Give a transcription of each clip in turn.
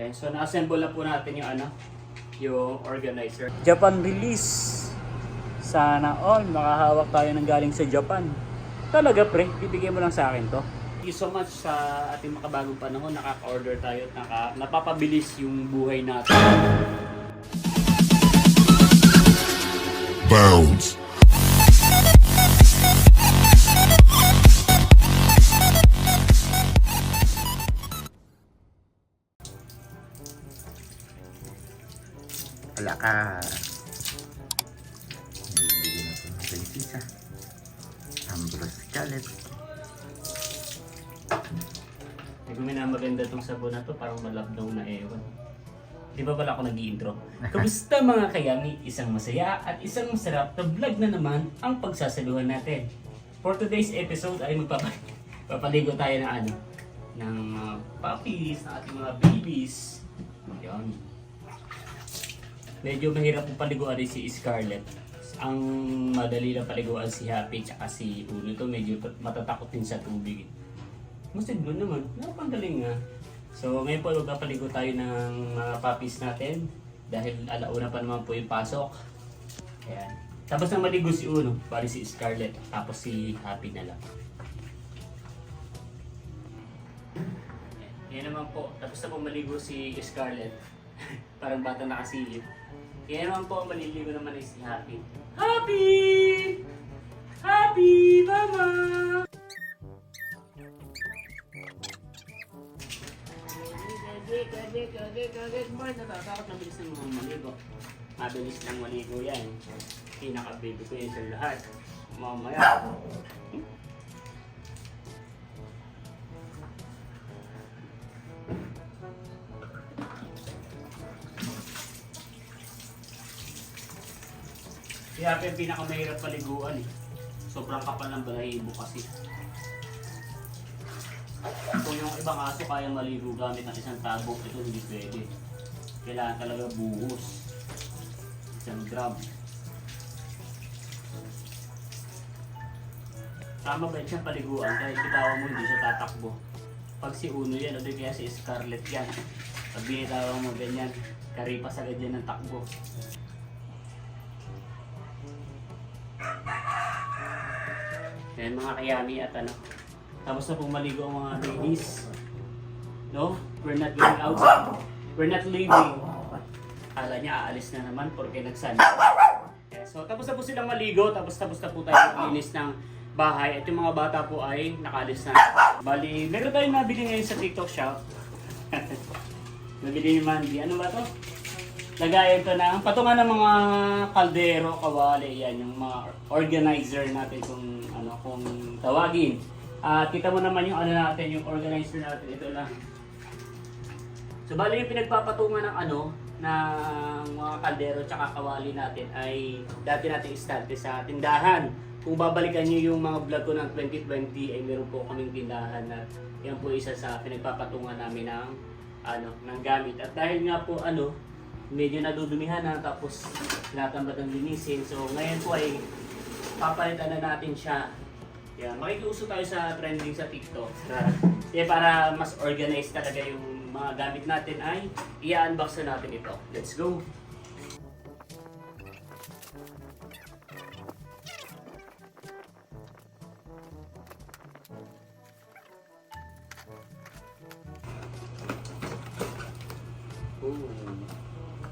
Okay, so na-assemble na po natin yung ano, yung organizer. Japan release. Sana all makahawak tayo ng galing sa Japan. Talaga pre, bibigyan mo lang sa akin to. Thank you so much sa ating makabagong panahon. Nakaka-order tayo at naka, napapabilis yung buhay natin. Bounds. Wala ka. Nililigo na po ng prinsesa. Ambrose Scarlett. Hindi ko minamaganda tong sabon na to, parang malabdaw na ewan. Di ba pala ako nag-i-intro? Kamusta mga kayami? Isang masaya at isang masarap na vlog na naman ang pagsasaluhan natin. For today's episode ay magpapaligo tayo ng ano, ng mga puppies, ng ating mga babies. Yan. Medyo mahirap po paliguan si Scarlett. Ang madali lang paliguan si Happy tsaka si Uno to medyo matatakot din sa tubig. Masiglo naman, napanggaling nga. So ngayon po magpapaligo tayo ng mga puppies natin dahil alauna pa naman po yung pasok. Ayan. Tapos na maligo si Uno, bali si Scarlett, tapos si Happy na lang. Yan naman po, tapos na po maligo si Scarlett. Parang bata nakasilip. Yan naman po, maliligo naman ay si Happy. Happy! Happy! Mama! Kage, kage, kage, kage. Boy, natatakot na bilis ng mga maligo. Mabilis lang maligo yan. Pinaka-baby ko yan sa lahat. Mamaya. Si Happy ang pinakamahirap paliguan eh. Sobrang kapal ng balahibo kasi. Kung yung ibang aso kaya maligo gamit ng isang tabok, ito hindi pwede. Kailangan talaga buhos. Isang gram. Tama ba siyang paliguan dahil bitawan mo hindi siya tatakbo. Pag si Uno yan, o kaya si Scarlett yan. Pag binitawan mo ganyan, karipas agad yan ng takbo. Yan mga kayami at ano. Tapos na pong maligo ang mga babies. No? We're not going outside. We're not leaving. Kala niya aalis na naman porque nagsan. Okay, so tapos na po silang maligo. Tapos tapos na po tayo maglinis ng bahay. At yung mga bata po ay nakalis na. Bali, meron tayong nabili ngayon sa TikTok shop. nabili ni Mandy. Ano ba to? Lagayan to ng patungan ng mga kaldero, kawali, yan yung mga organizer natin kung ano kung tawagin. At kita mo naman yung ano natin, yung organizer natin ito lang. So bali yung pinagpapatungan ng ano ng mga kaldero tsaka kawali natin ay dati nating istante sa tindahan. Kung babalikan niyo yung mga vlog ko ng 2020 ay meron po kaming tindahan na yan po isa sa pinagpapatungan namin ng ano ng gamit. At dahil nga po ano medyo nadudumihan na tapos tinatamad ng linisin. So ngayon po ay papalitan na natin siya. Yan, makikiuso tayo sa trending sa TikTok. Kaya para mas organized talaga yung mga gamit natin ay i-unbox na natin ito. Let's go! Ooh.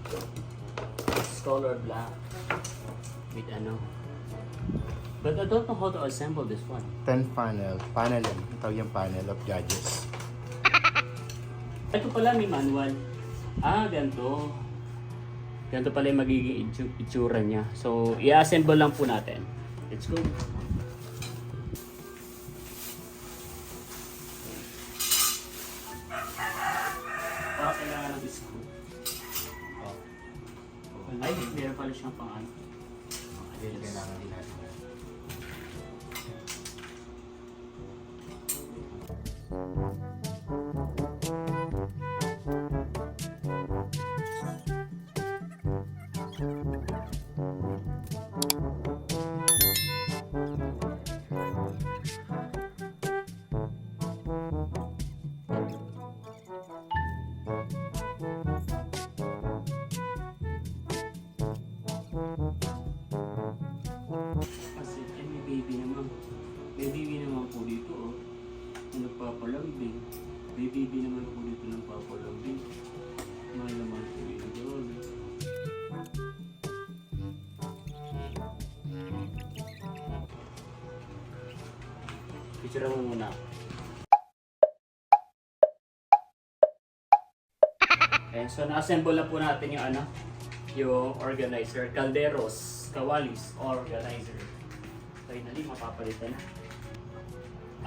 It's color black with ano. But I don't know how to assemble this one. 10 panel. Panel yan. Ito yung panel of judges. Ito pala may manual. Ah, ganito. Ganito pala yung magiging itsu- itsura niya. So, i-assemble lang po natin. Let's go. Ah, kailangan ng screw. Ay, meron pala siyang pang ano. Pang adidas. Kailangan din natin. Thank you. Mo muna. Ayan, so na-assemble na po natin yung ano, yung organizer, calderos, kawalis, organizer. Finally, mapapalitan na.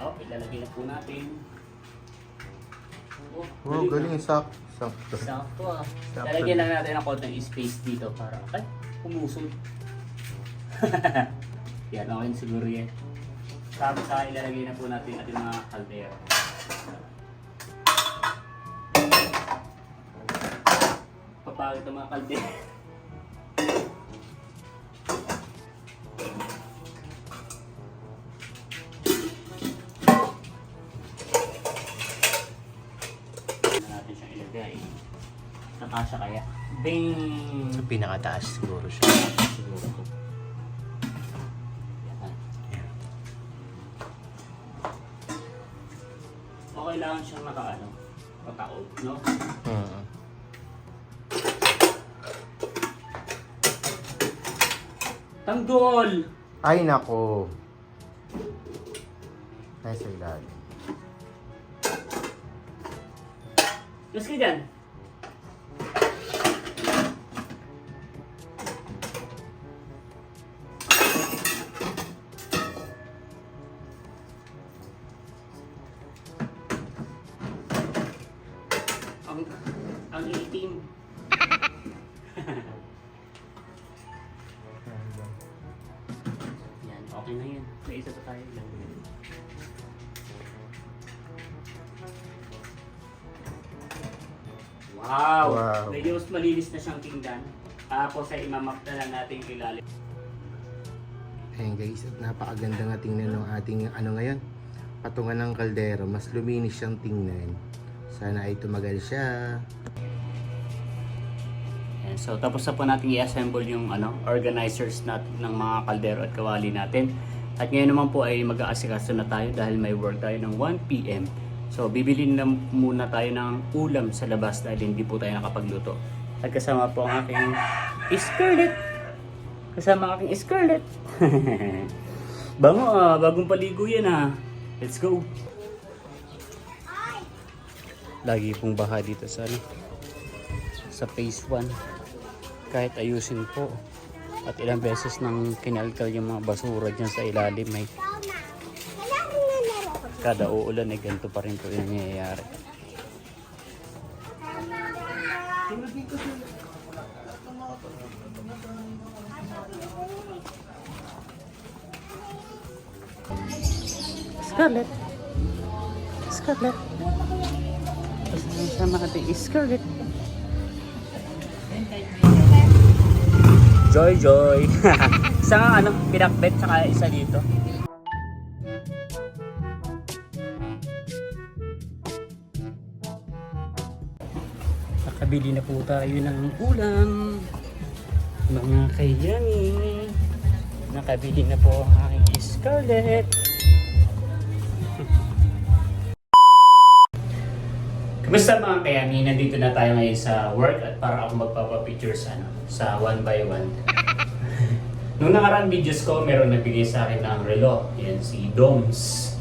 Oh, ilalagay na po natin. Oh, Wow, galing. Sak. Sakto. Sakto ah. Sakto. Lalagyan lang natin ng konting space dito para, ay, pumusod. yan, okay siguro yan. Tapos ah, ilalagay na po natin ating mga kaldero. Papagod ang mga kaldero. na natin siyang ilagay. Nakasya kaya? Bing! Sa pinakataas siguro siya. Siguro nakaano, pataod, no? Hmm. Tanggol! Ay, nako. Nasa ilalim. Mas ka dyan. ang ang itim. Yan, okay na yan. May isa pa tayo lang. Wow! Wow. Medyo malinis na siyang tingnan. Tapos ay imamap na lang natin yung ilalim. Ayan guys, at napakaganda nga tingnan ng ating ano ngayon. Patungan ng kaldero, mas luminis siyang tingnan. Sana ay tumagal siya. So tapos na po natin i-assemble yung ano, organizers natin ng mga kaldero at kawali natin. At ngayon naman po ay mag-aasikaso na tayo dahil may work tayo ng 1pm. So bibili na muna tayo ng ulam sa labas dahil hindi po tayo nakapagluto. At kasama po ang aking Scarlett. Kasama ang aking Scarlett. Bango ah, bagong paligo yan ah. Let's go. Lagi pong baha dito sa ano, sa phase 1 kahit ayusin po. At ilang beses nang kinalkal yung mga basura dyan sa ilalim may kada uulan ay ganito pa rin po yung nangyayari. Scarlett. Scarlett. Sama natin Scarlett Joy Joy. isa nga ano, pinakbet saka isa dito. Nakabili na po tayo ng ulam. Mga kayami. Nakabili na po ang aking Scarlett. Kamusta mga kayami? Nandito na tayo ngayon sa work at para ako magpapapicture sa, ano, sa one by one. Nung nakaraang videos ko, meron nagbigay sa akin ng relo. Yan, si Doms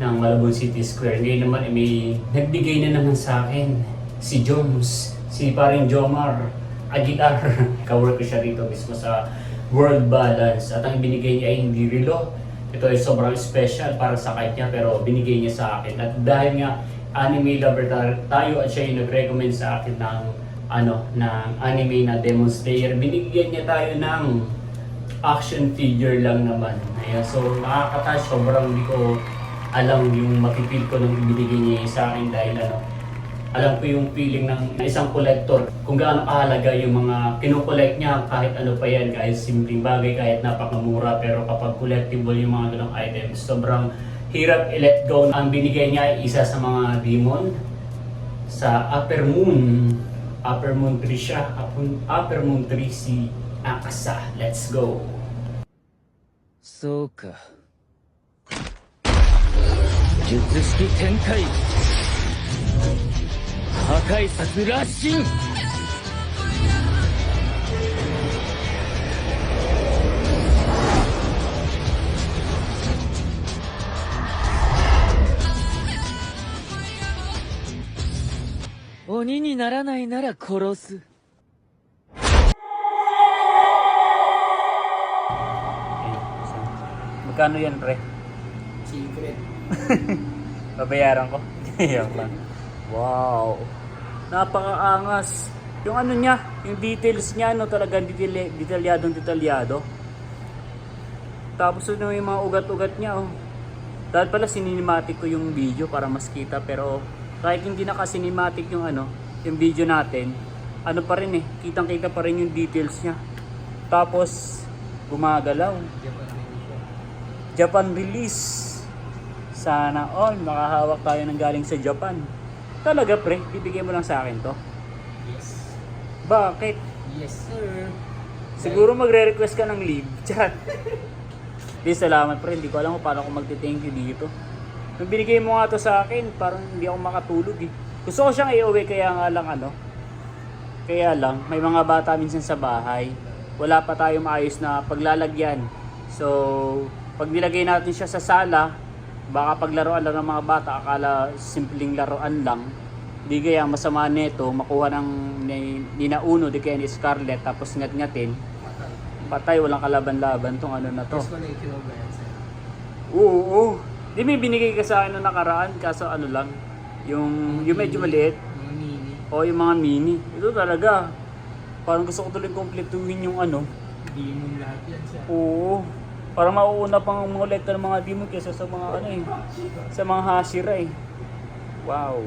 ng Malabon City Square. Ngayon naman, eh, may nagbigay na naman sa akin. Si Joms, si paring Jomar Aguilar. Kawork ko siya rito mismo sa World Balance. At ang binigay niya ay hindi relo. Ito ay sobrang special para sa kanya pero binigay niya sa akin. At dahil nga anime lover ta- tayo at siya yung nag-recommend sa akin ng ano ng anime na Demon Slayer. Binigyan niya tayo ng action figure lang naman. Ayan, so nakakatash, sobrang hindi ko alam yung mapipil ko nung binigay niya sa akin dahil ano, alam ko yung feeling ng isang collector kung gaano kahalaga yung mga kinokollect niya kahit ano pa yan kahit simpleng bagay kahit napakamura pero kapag collectible yung mga ganong items sobrang hirap i-let go ang binigay niya ay isa sa mga demon sa Upper Moon Upper Moon 3 siya Upper- Upper Moon 3 si Akasa let's go そうか術式展開破壊殺羅針 Wow! 鬼にならないなら殺す。 Ayun, so, magkano yan, pre? Secret. Babayaran ko. Yan lang. Wow. Napakaangas. Yung ano niya, yung details niya, ano talaga detail, detalyadong detalyado. Tapos ano yung mga ugat-ugat niya, oh. Dahil pala sininimatic ko yung video para mas kita pero kahit hindi naka-cinematic yung ano, yung video natin, ano pa rin eh, kitang-kita pa rin yung details niya. Tapos gumagalaw. Japan release. Sana all makahawak tayo ng galing sa Japan. Talaga pre, bibigyan mo lang sa akin to. Yes. Bakit? Yes, sir. Siguro magre-request ka ng leave. Chat. Di salamat pre, hindi ko alam kung paano ako magti-thank you dito. Nung binigay mo nga to sa akin, parang hindi ako makatulog eh. Gusto ko siyang i-uwi kaya nga lang ano. Kaya lang, may mga bata minsan sa bahay. Wala pa tayong maayos na paglalagyan. So, pag nilagay natin siya sa sala, baka paglaruan lang ng mga bata, akala simpleng laruan lang. Di kaya masama nito, makuha ng ni, ni Nauno, di kaya ni Scarlett, tapos ngat-ngatin. Patay, walang kalaban-laban tong ano na to. Oo, oo. Di may binigay ka sa akin na nakaraan, kaso ano lang, yung, yung medyo maliit, Mga mini. o yung mga mini. Ito talaga, parang gusto ko tuloy kompletuhin yung ano. Demon lahat yan, sir. Oo. Parang mauuna pang mangolekta ng mga demon kesa sa mga ano eh, sa mga hashira eh. Wow.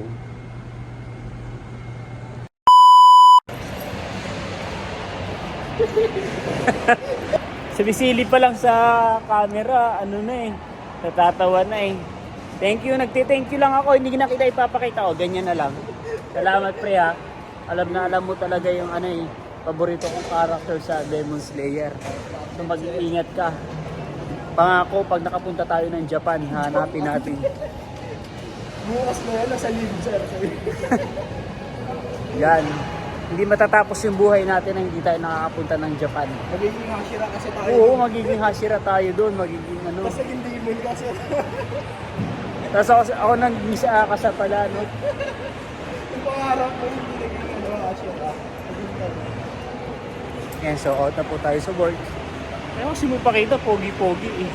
Sumisili pa lang sa camera, ano na eh, natatawa na eh. Thank you, nagte-thank you lang ako, hindi na kita ipapakita ko, ganyan na lang. Salamat pre ha. Alam na alam mo talaga yung ano eh, paborito kong character sa Demon Slayer. So mag-iingat ka. Pangako, pag nakapunta tayo ng Japan, hanapin natin. Bukas na yan, nasa live, sir. Yan. Hindi matatapos yung buhay natin na hindi tayo nakakapunta ng Japan. Magiging hashira kasi tayo. Oo, magiging hashira tayo doon, magiging ano. Basta yung demon kasi. Tapos ako, ako nang misa ka sa pala, no? yung pangarap ko, hindi naging ano. Magiging ano. Yan, so out na po tayo sa work. Kaya kasi mo pakita, pogi-pogi eh.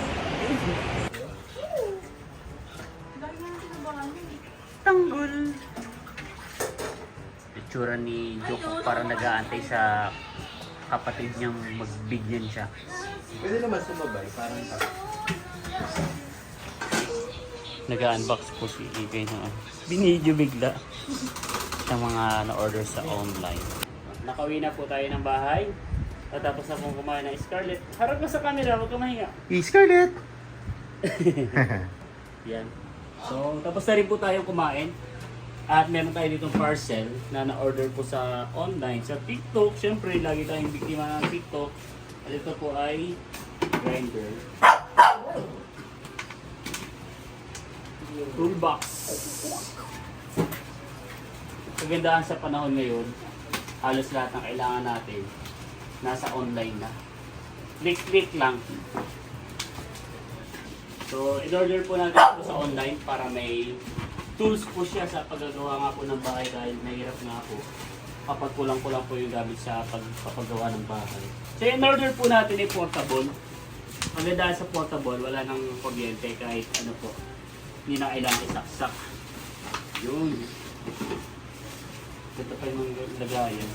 Tanggol! Itsura ni Joko para nag-aantay sa kapatid niyang magbigyan siya. Pwede naman sumabay, parang pa. Nag-unbox po si Igay ng ano. Binidyo bigla sa mga na-order sa online. Nakauwi na po tayo ng bahay. Tatapos na pong kumain ng Scarlett. Harap ka sa camera, huwag ka mahinga. Scarlett! Yan. So, tapos na rin po tayo kumain. At meron tayo ditong parcel na na-order po sa online, sa TikTok. Siyempre, lagi tayong biktima ng TikTok. At ito po ay grinder. Toolbox. Kagandahan sa panahon ngayon, halos lahat ng kailangan natin nasa online na. Click-click lang. So, in-order po natin ito sa online para may tools po siya sa paggagawa nga po ng bahay dahil mahirap nga po kapag kulang-kulang po yung gamit sa pagpapagawa ng bahay. So, in-order po natin ay portable. Maganda sa portable, wala nang kuryente kahit ano po. Hindi na kailangan isaksak. Yun. Ito pa yung lagayan.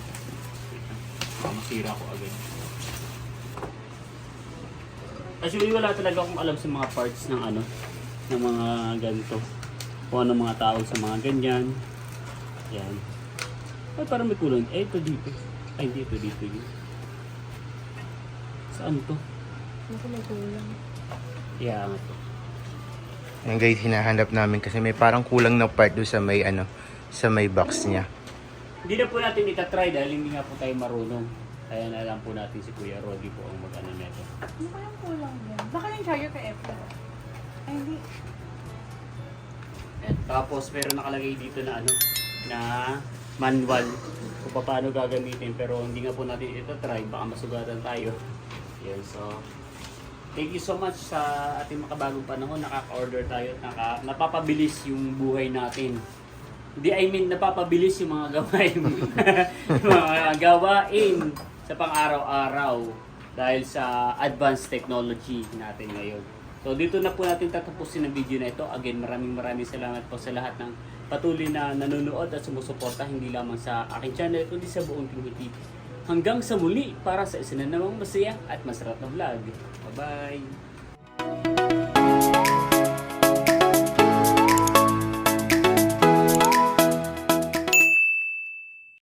Baka masira ko agad. Actually, wala talaga akong alam sa mga parts ng ano, ng mga ganito. Kung ano mga tawag sa mga ganyan. Yan. Ay, parang may kulay. Eh, ito dito. Ay, hindi ito dito yun. Saan to? Yeah, nga to. Yan guys, hinahanap namin kasi may parang kulang na part doon sa may ano, sa may box niya. Hindi na po natin itatry dahil hindi nga po tayo marunong. Kaya na lang po natin si Kuya Roddy po ang mag-ano nito. Ano ba yung kulang yan? Baka yung charger kay Apple. Ay, hindi. Tapos meron nakalagay dito na ano, na manual kung paano gagamitin pero hindi nga po natin ito try baka masugatan tayo. Yan, so thank you so much sa ating makabagong panahon nakaka-order tayo at naka, napapabilis yung buhay natin Hindi, I mean, napapabilis yung mga gawain. mga gawain sa pang-araw-araw dahil sa advanced technology natin ngayon. So dito na po natin tatapusin ang video na ito. Again, maraming maraming salamat po sa lahat ng patuloy na nanonood at sumusuporta hindi lamang sa aking channel kundi sa buong Team TV. Hanggang sa muli para sa isa na namang masaya at masarap na vlog. Bye-bye!